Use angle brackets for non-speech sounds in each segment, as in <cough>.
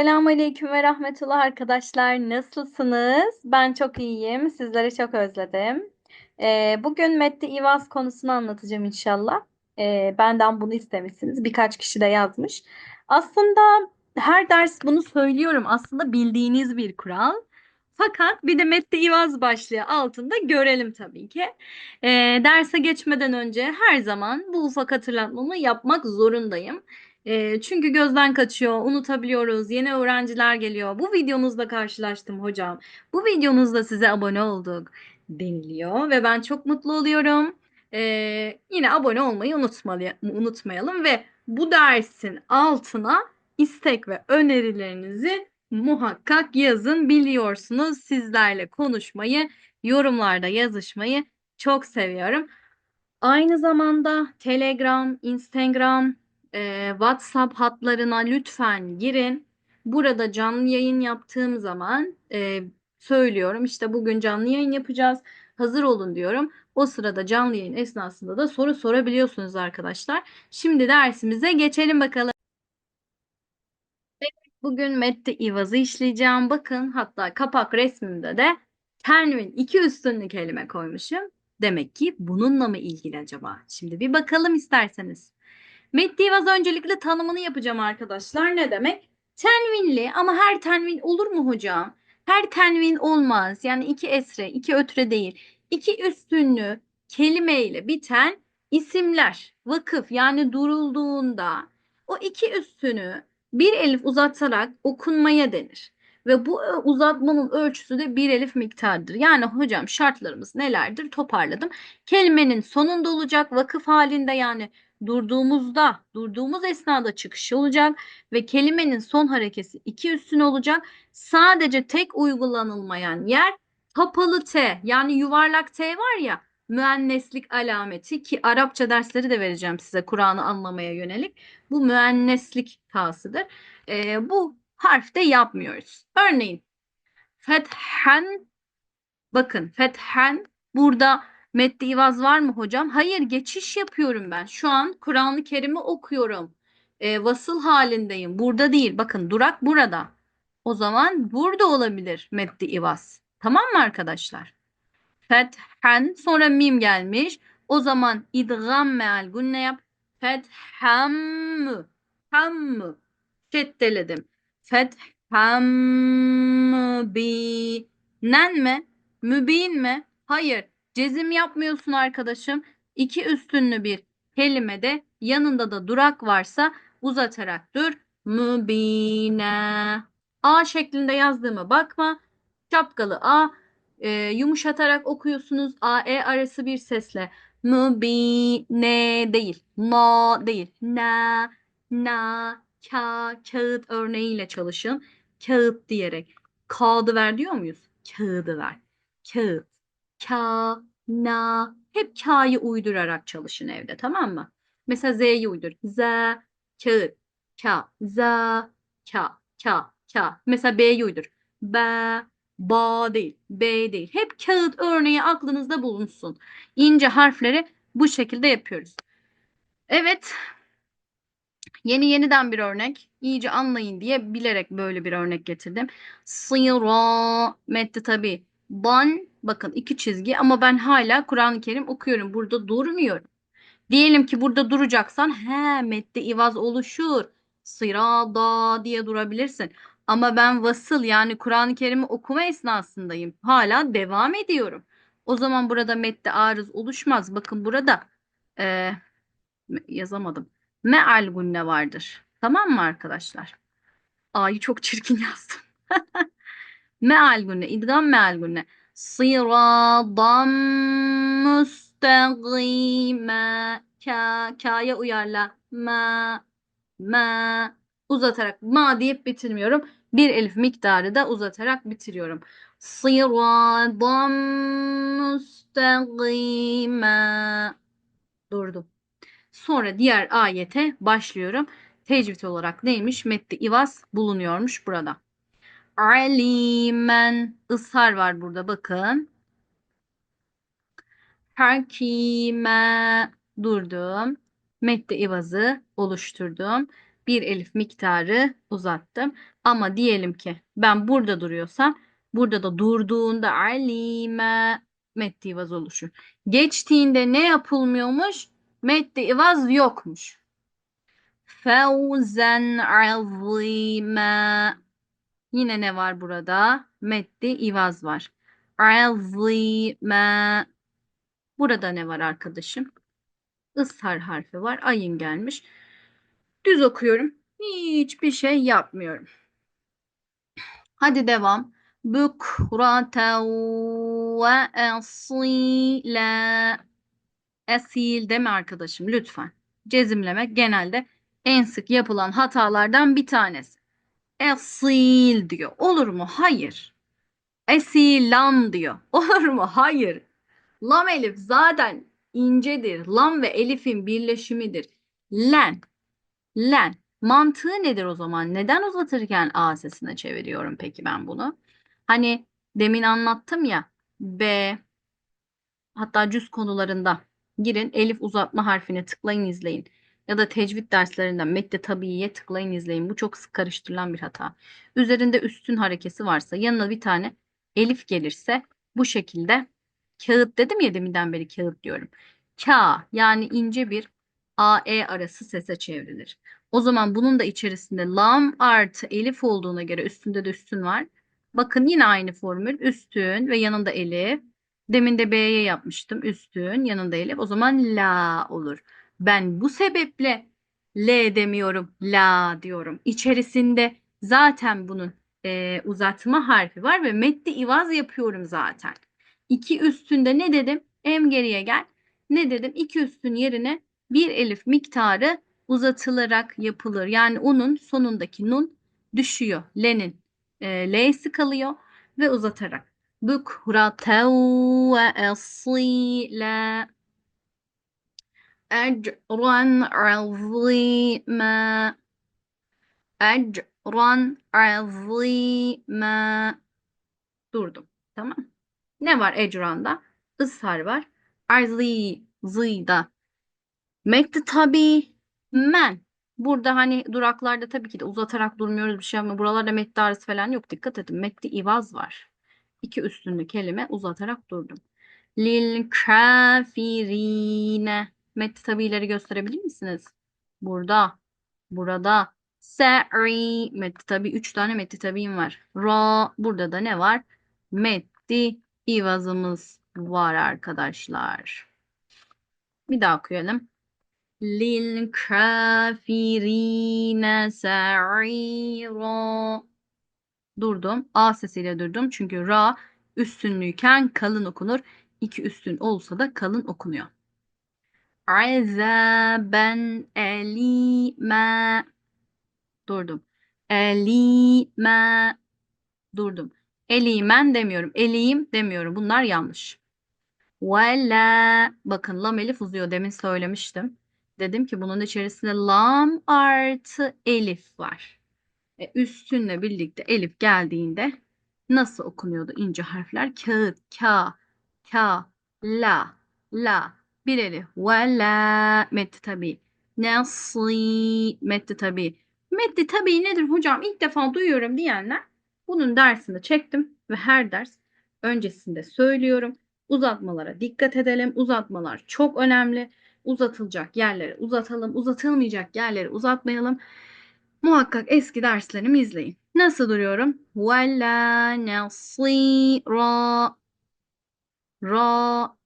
Selamünaleyküm ve rahmetullah arkadaşlar. Nasılsınız? Ben çok iyiyim. Sizleri çok özledim. Ee, bugün Medde İvaz konusunu anlatacağım inşallah. Ee, benden bunu istemişsiniz. Birkaç kişi de yazmış. Aslında her ders bunu söylüyorum. Aslında bildiğiniz bir kural. Fakat bir de Medde İvaz başlığı altında görelim tabii ki. Ee, derse geçmeden önce her zaman bu ufak hatırlatmamı yapmak zorundayım. E, çünkü gözden kaçıyor, unutabiliyoruz. Yeni öğrenciler geliyor. Bu videonuzla karşılaştım hocam. Bu videonuzda size abone olduk deniliyor ve ben çok mutlu oluyorum. E, yine abone olmayı unutmayalım ve bu dersin altına istek ve önerilerinizi muhakkak yazın. Biliyorsunuz sizlerle konuşmayı, yorumlarda yazışmayı çok seviyorum. Aynı zamanda Telegram, Instagram, e, WhatsApp hatlarına lütfen girin. Burada canlı yayın yaptığım zaman e, söylüyorum işte bugün canlı yayın yapacağız. Hazır olun diyorum. O sırada canlı yayın esnasında da soru sorabiliyorsunuz arkadaşlar. Şimdi dersimize geçelim bakalım. Bugün Mette İvaz'ı işleyeceğim. Bakın hatta kapak resmimde de tenvin iki üstünlü kelime koymuşum. Demek ki bununla mı ilgili acaba? Şimdi bir bakalım isterseniz. Meddivaz öncelikle tanımını yapacağım arkadaşlar. Ne demek? Tenvinli ama her tenvin olur mu hocam? Her tenvin olmaz. Yani iki esre, iki ötre değil. İki üstünlü kelimeyle biten isimler. Vakıf yani durulduğunda o iki üstünü bir elif uzatarak okunmaya denir. Ve bu e, uzatmanın ölçüsü de bir elif miktardır. Yani hocam şartlarımız nelerdir? Toparladım. Kelimenin sonunda olacak vakıf halinde yani durduğumuzda, durduğumuz esnada çıkışı olacak ve kelimenin son harekesi iki üstüne olacak. Sadece tek uygulanılmayan yer kapalı T yani yuvarlak T var ya müenneslik alameti ki Arapça dersleri de vereceğim size Kur'an'ı anlamaya yönelik. Bu müenneslik tasıdır. Ee, bu harfte yapmıyoruz. Örneğin fethen bakın fethen burada Medde ivaz var mı hocam? Hayır geçiş yapıyorum ben. Şu an Kur'an-ı Kerim'i okuyorum. E, vasıl halindeyim. Burada değil. Bakın durak burada. O zaman burada olabilir medde ivaz. Tamam mı arkadaşlar? Fethen sonra mim gelmiş. O zaman idgam meal gunne yap. Fetham ham şeddeledim. Fetham bi nen mi? Mübin mi? Hayır. Cezim yapmıyorsun arkadaşım. İki üstünlü bir kelimede yanında da durak varsa uzatarak dur. Mübine. A şeklinde yazdığıma bakma. Şapkalı A. E, yumuşatarak okuyorsunuz. A, E arası bir sesle. Mübine değil. Ma değil. Na, na, ka, kağıt örneğiyle çalışın. Kağıt diyerek. Kağıdı ver diyor muyuz? Kağıdı ver. Kağıt ka, na hep ka'yı uydurarak çalışın evde tamam mı? Mesela z'yi uydur. Z, kağıt, ka, za, ka, ka, ka. Mesela b'yi uydur. B, ba değil, b değil. Hep kağıt örneği aklınızda bulunsun. İnce harfleri bu şekilde yapıyoruz. Evet. Yeni yeniden bir örnek. İyice anlayın diye bilerek böyle bir örnek getirdim. Sıra metti tabii. Ban bakın iki çizgi ama ben hala Kur'an-ı Kerim okuyorum. Burada durmuyorum. Diyelim ki burada duracaksan he mette ivaz oluşur. Sırada diye durabilirsin. Ama ben vasıl yani Kur'an-ı Kerim'i okuma esnasındayım. Hala devam ediyorum. O zaman burada mette arız oluşmaz. Bakın burada e, yazamadım. Meal gunne vardır. Tamam mı arkadaşlar? A'yı çok çirkin <laughs> yazdım. meal gunne, idgam meal gunne. Sıradan müstegime. Ka, ka'ya uyarla. Ma, ma. Uzatarak ma deyip bitirmiyorum. Bir elif miktarı da uzatarak bitiriyorum. Sıradan müstegime. Durdum. Sonra diğer ayete başlıyorum. Tecvid olarak neymiş? Metni ivaz bulunuyormuş burada. Alimen ısrar var burada bakın. Hakime durdum. Metni ivazı oluşturdum. bir elif miktarı uzattım. Ama diyelim ki ben burada duruyorsam burada da durduğunda alime meddi ivaz oluşur. Geçtiğinde ne yapılmıyormuş? Meddi ivaz yokmuş. Fevzen azime. Yine ne var burada? Meddi ivaz var. Azime. Burada ne var arkadaşım? Ishar harfi var. Ayın gelmiş. Düz okuyorum. Hiçbir şey yapmıyorum. Hadi devam. Bukraten ve asila. Esil deme arkadaşım lütfen. Cezimleme genelde en sık yapılan hatalardan bir tanesi. Esil diyor. Olur mu? Hayır. Esilan diyor. <laughs> Olur mu? Hayır. Lam elif zaten incedir. Lam ve elifin birleşimidir. Len. Len. Mantığı nedir o zaman? Neden uzatırken A sesine çeviriyorum peki ben bunu? Hani demin anlattım ya B hatta cüz konularında girin elif uzatma harfine tıklayın izleyin. Ya da tecvid derslerinden Mekte Tabii'ye tıklayın izleyin. Bu çok sık karıştırılan bir hata. Üzerinde üstün harekesi varsa yanına bir tane elif gelirse bu şekilde kağıt dedim ya deminden beri kağıt diyorum. Ka yani ince bir AE arası sese çevrilir. O zaman bunun da içerisinde lam artı elif olduğuna göre üstünde de üstün var. Bakın yine aynı formül. Üstün ve yanında elif. Demin de B'ye yapmıştım. Üstün yanında elif. O zaman la olur. Ben bu sebeple L demiyorum. La diyorum. İçerisinde zaten bunun e, uzatma harfi var ve metni ivaz yapıyorum zaten. İki üstünde ne dedim? Em geriye gel. Ne dedim? İki üstün yerine bir elif miktarı uzatılarak yapılır. Yani onun sonundaki nun düşüyor. L'nin e, L'si kalıyor ve uzatarak. Bukraten ve asila ecran azima ecran azima durdum. Tamam. Ne var ecranda? Ishar var. Arzi, zıyda. Mekti tabi men. Burada hani duraklarda tabii ki de uzatarak durmuyoruz bir şey ama buralarda metni arası falan yok. Dikkat edin. Metni ivaz var. İki üstünlü kelime uzatarak durdum. Lil kafirine. Metni tabileri gösterebilir misiniz? Burada. Burada. Se'i. Metni tabi. Üç tane metni tabim var. Ra. Burada da ne var? Metni ivazımız var arkadaşlar. Bir daha okuyalım. Lil kafirine sa'ira. Durdum. A sesiyle durdum. Çünkü ra üstünlüyken kalın okunur. İki üstün olsa da kalın okunuyor. Azaben elime. Durdum. Elime. Durdum. Elimen demiyorum. Eliyim demiyorum. Bunlar yanlış. Ve Bakın lam elif uzuyor. Demin söylemiştim. Dedim ki bunun içerisinde lam artı elif var. E, üstünle birlikte elif geldiğinde nasıl okunuyordu ince harfler? Kağıt, ka, ka, la, la. Bir elif. Ve la. Metti tabi. Nasi. Metti tabi. Metti tabi nedir hocam? İlk defa duyuyorum diyenler bunun dersini çektim ve her ders öncesinde söylüyorum. Uzatmalara dikkat edelim. Uzatmalar çok önemli. Uzatılacak yerleri uzatalım. Uzatılmayacak yerleri uzatmayalım. Muhakkak eski derslerimi izleyin. Nasıl duruyorum? Vella nasira Ra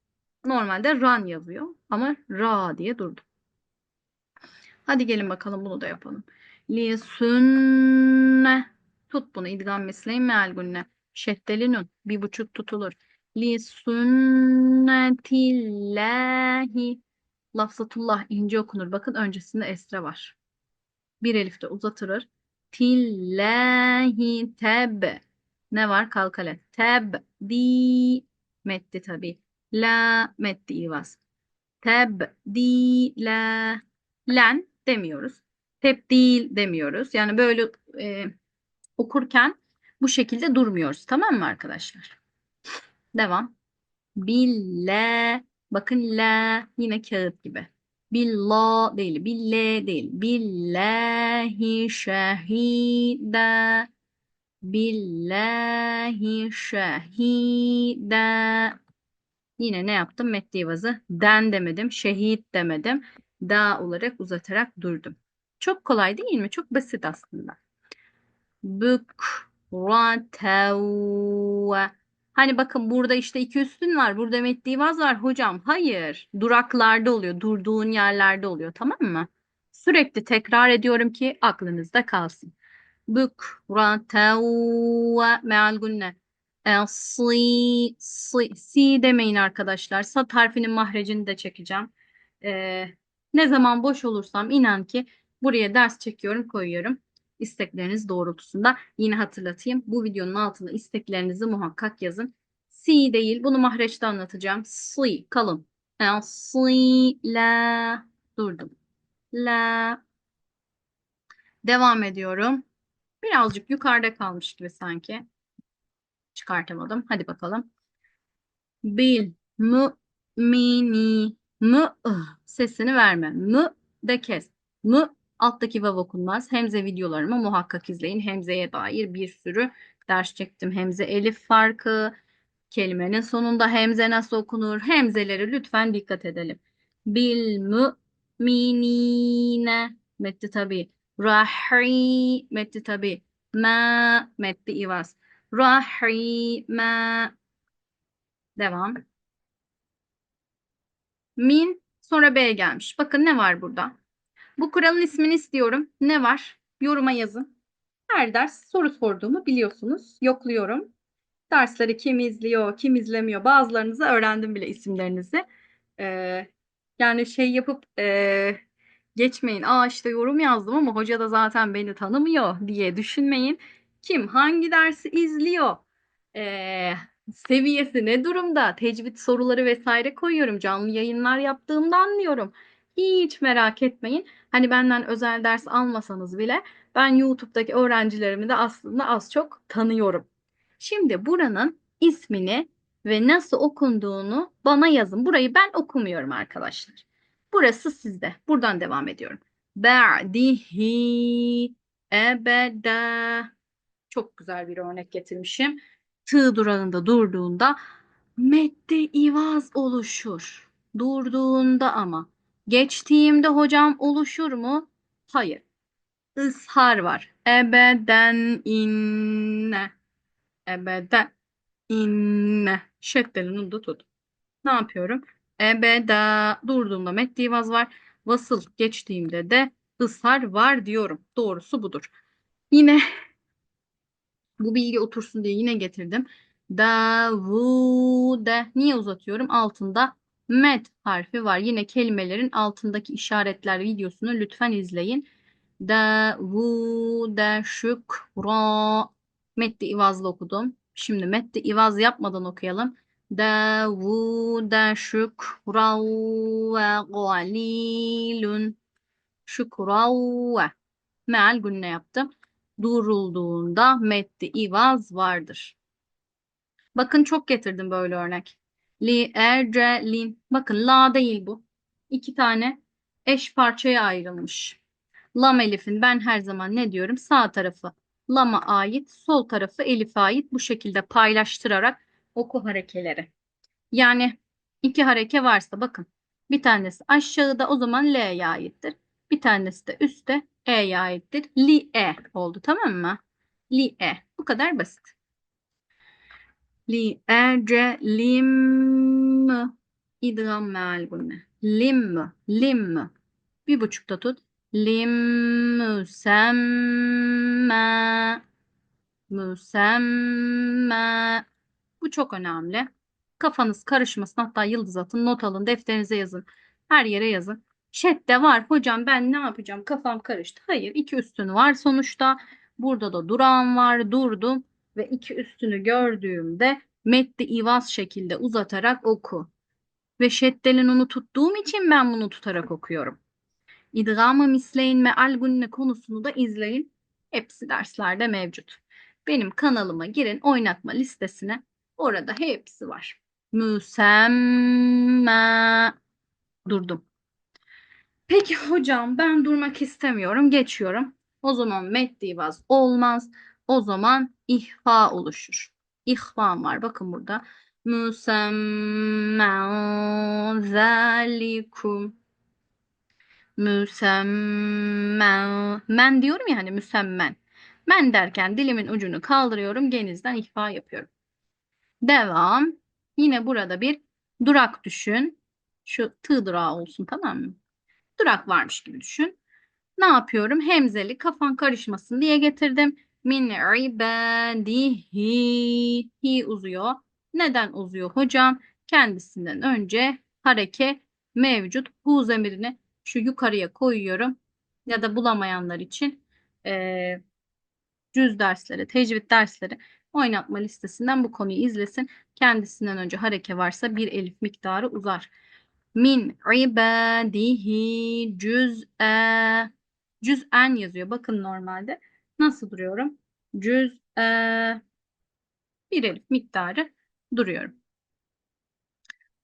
Normalde ran yazıyor ama ra diye durdum. Hadi gelin bakalım bunu da yapalım. Li sünne Tut bunu idgam mesleğin meal gunne. Şeddeli. Bir buçuk tutulur. Li sünnetillahi. Lafzatullah ince okunur. Bakın öncesinde esre var. Bir elif de uzatılır. Tillahi teb. Ne var? Kalkale. Teb di. Metti tabi. La metti ivaz. Teb di la. Len demiyoruz. Tebdil demiyoruz. Yani böyle e, okurken bu şekilde durmuyoruz. Tamam mı arkadaşlar? Devam. Bille. Bakın la yine kağıt gibi. Billah değil. Bille değil. Billahi şehide. Billahi şehide. Yine ne yaptım? Meddi ivazı den demedim. Şehit demedim. Da olarak uzatarak durdum. Çok kolay değil mi? Çok basit aslında. Bükratev. Hani bakın burada işte iki üstün var. Burada meddi vaz var hocam. Hayır. Duraklarda oluyor. Durduğun yerlerde oluyor. Tamam mı? Sürekli tekrar ediyorum ki aklınızda kalsın. Bükratev meal gunne. E, si, si, si demeyin arkadaşlar. Sat harfinin mahrecini de çekeceğim. Ee, ne zaman boş olursam inan ki buraya ders çekiyorum, koyuyorum. İstekleriniz doğrultusunda. Yine hatırlatayım. Bu videonun altına isteklerinizi muhakkak yazın. Si değil. Bunu mahreçte anlatacağım. Si kalın. E, si la durdum. La devam ediyorum. Birazcık yukarıda kalmış gibi sanki. Çıkartamadım. Hadi bakalım. Bil mü mı sesini verme. Mı de kes. Mı alttaki vav okunmaz. Hemze videolarımı muhakkak izleyin. Hemzeye dair bir sürü ders çektim. Hemze elif farkı, kelimenin sonunda hemze nasıl okunur? Hemzeleri lütfen dikkat edelim. Bil müminine metti tabi. Rahi metti tabi. Ma metti ivaz. Rahime. Devam. Min sonra B gelmiş. Bakın ne var burada? Bu kuralın ismini istiyorum. Ne var? Yoruma yazın. Her ders soru sorduğumu biliyorsunuz. Yokluyorum. Dersleri kim izliyor, kim izlemiyor. Bazılarınızı öğrendim bile isimlerinizi. Ee, yani şey yapıp e, geçmeyin. Aa işte yorum yazdım ama hoca da zaten beni tanımıyor diye düşünmeyin. Kim hangi dersi izliyor? Ee, seviyesi ne durumda? Tecvid soruları vesaire koyuyorum. Canlı yayınlar yaptığımda anlıyorum. Hiç merak etmeyin. Hani benden özel ders almasanız bile ben YouTube'daki öğrencilerimi de aslında az çok tanıyorum. Şimdi buranın ismini ve nasıl okunduğunu bana yazın. Burayı ben okumuyorum arkadaşlar. Burası sizde. Buradan devam ediyorum. Ba'dihi ebede. Çok güzel bir örnek getirmişim. Tığ durağında durduğunda medde ivaz oluşur. Durduğunda ama. Geçtiğimde hocam oluşur mu? Hayır. Ishar var. Ebeden inne. Ebeden inne. Şeddenin da tut. Ne yapıyorum? Ebeda durduğumda meddi vaz var. Vasıl geçtiğimde de ısrar var diyorum. Doğrusu budur. Yine bu bilgi otursun diye yine getirdim. Davude. Niye uzatıyorum? Altında med harfi var. Yine kelimelerin altındaki işaretler videosunu lütfen izleyin. Davude şükra. Meddi ivazlı okudum. Şimdi meddi ivaz yapmadan okuyalım. Davude şükra ve galilun. Şükra ve. Meal günne yaptım durulduğunda meddi ivaz vardır. Bakın çok getirdim böyle örnek. Li, erce, lin. Bakın la değil bu. İki tane eş parçaya ayrılmış. Lam elifin ben her zaman ne diyorum? Sağ tarafı lama ait, sol tarafı elife ait. Bu şekilde paylaştırarak oku harekeleri. Yani iki hareke varsa bakın. Bir tanesi aşağıda o zaman L'ye aittir. Bir tanesi de üstte E'ye aittir. Li E oldu tamam mı? Li E. Bu kadar basit. Li E lim idgam meal gunne. Lim lim bir buçukta tut. Lim müsemme müsemme bu çok önemli. Kafanız karışmasın hatta yıldız atın not alın defterinize yazın her yere yazın. Chat'te var. Hocam ben ne yapacağım? Kafam karıştı. Hayır. iki üstünü var sonuçta. Burada da durağım var. Durdum. Ve iki üstünü gördüğümde metni ivaz şekilde uzatarak oku. Ve şeddelin onu tuttuğum için ben bunu tutarak okuyorum. İdgamı misleyin meal gunne konusunu da izleyin. Hepsi derslerde mevcut. Benim kanalıma girin oynatma listesine. Orada hepsi var. Müsemme durdum. Peki hocam ben durmak istemiyorum. Geçiyorum. O zaman meddivaz olmaz. O zaman ihfa oluşur. İhfa var. Bakın burada. Müsemmen zalikum. Müsemmen. Men diyorum ya hani müsemmen. Men derken dilimin ucunu kaldırıyorum. Genizden ihfa yapıyorum. Devam. Yine burada bir durak düşün. Şu tığ durağı olsun tamam mı? Durak varmış gibi düşün. Ne yapıyorum? Hemzeli kafan karışmasın diye getirdim. Min ibadihi. Hi uzuyor. Neden uzuyor hocam? Kendisinden önce hareke mevcut. Hu zemirini şu yukarıya koyuyorum. Ya da bulamayanlar için eee cüz dersleri, tecvid dersleri oynatma listesinden bu konuyu izlesin. Kendisinden önce hareke varsa bir elif miktarı uzar. Min ibadihi cüz'e cüz'en yazıyor. Bakın normalde nasıl duruyorum? Cüz'e bir elif miktarı duruyorum.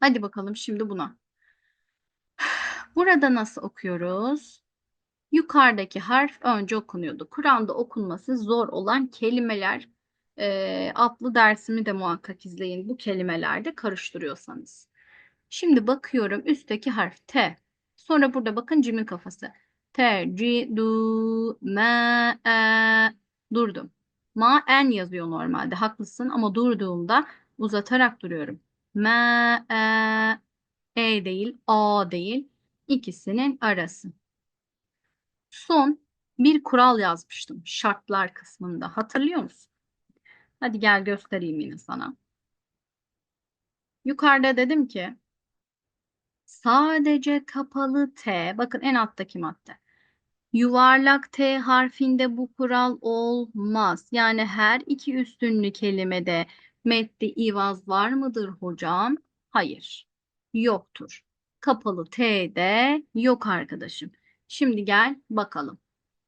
Hadi bakalım şimdi buna. <sighs> Burada nasıl okuyoruz? Yukarıdaki harf önce okunuyordu. Kur'an'da okunması zor olan kelimeler e, adlı dersimi de muhakkak izleyin. Bu kelimelerde karıştırıyorsanız. Şimdi bakıyorum üstteki harf T. Sonra burada bakın cimin kafası. T, C, du, me, e. Durdum. Ma, en yazıyor normalde. Haklısın ama durduğumda uzatarak duruyorum. Me, e, e değil, a değil. İkisinin arası. Son bir kural yazmıştım şartlar kısmında. Hatırlıyor musun? Hadi gel göstereyim yine sana. Yukarıda dedim ki sadece kapalı T, bakın en alttaki madde. Yuvarlak T harfinde bu kural olmaz. Yani her iki üstünlü kelimede medde ivaz var mıdır hocam? Hayır. Yoktur. Kapalı T'de yok arkadaşım. Şimdi gel bakalım.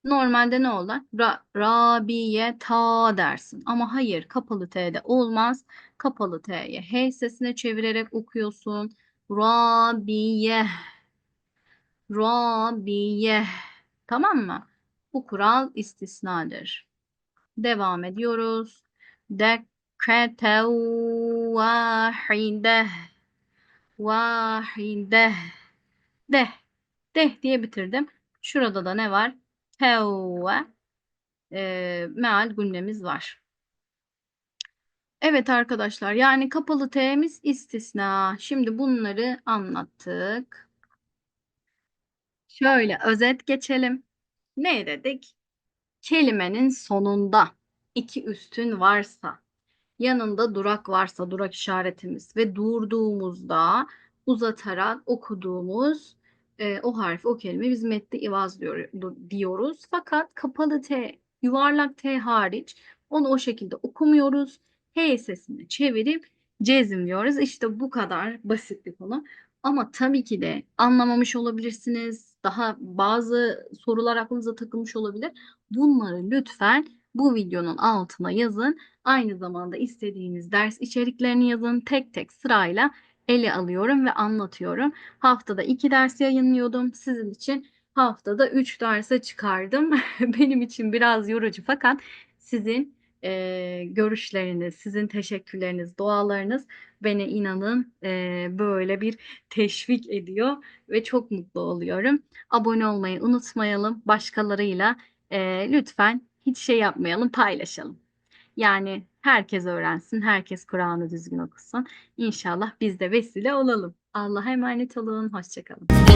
Normalde ne olur? Ra, Rabiye ta dersin. Ama hayır kapalı T'de olmaz. Kapalı T'ye H sesine çevirerek okuyorsun. Rabiye. Rabiye. Tamam mı? Bu kural istisnadır. Devam ediyoruz. Dekkete vahide. Vahide. Deh. Deh diye bitirdim. Şurada da ne var? Tevve. E, meal gündemiz var. Evet arkadaşlar yani kapalı T'miz istisna. Şimdi bunları anlattık. Şöyle özet geçelim. Ne dedik? Kelimenin sonunda iki üstün varsa, yanında durak varsa durak işaretimiz ve durduğumuzda uzatarak okuduğumuz e, o harf, o kelime biz metni ivaz diyor, diyoruz. Fakat kapalı T, yuvarlak T hariç onu o şekilde okumuyoruz. H sesini çevirip cezimliyoruz. İşte bu kadar basit bir konu. Ama tabii ki de anlamamış olabilirsiniz. Daha bazı sorular aklınıza takılmış olabilir. Bunları lütfen bu videonun altına yazın. Aynı zamanda istediğiniz ders içeriklerini yazın. Tek tek sırayla ele alıyorum ve anlatıyorum. Haftada iki ders yayınlıyordum. Sizin için haftada üç derse çıkardım. <laughs> Benim için biraz yorucu fakat sizin e, görüşleriniz, sizin teşekkürleriniz, dualarınız beni inanın e, böyle bir teşvik ediyor ve çok mutlu oluyorum. Abone olmayı unutmayalım. Başkalarıyla e, lütfen hiç şey yapmayalım, paylaşalım. Yani herkes öğrensin, herkes Kur'an'ı düzgün okusun. İnşallah biz de vesile olalım. Allah'a emanet olun, hoşçakalın.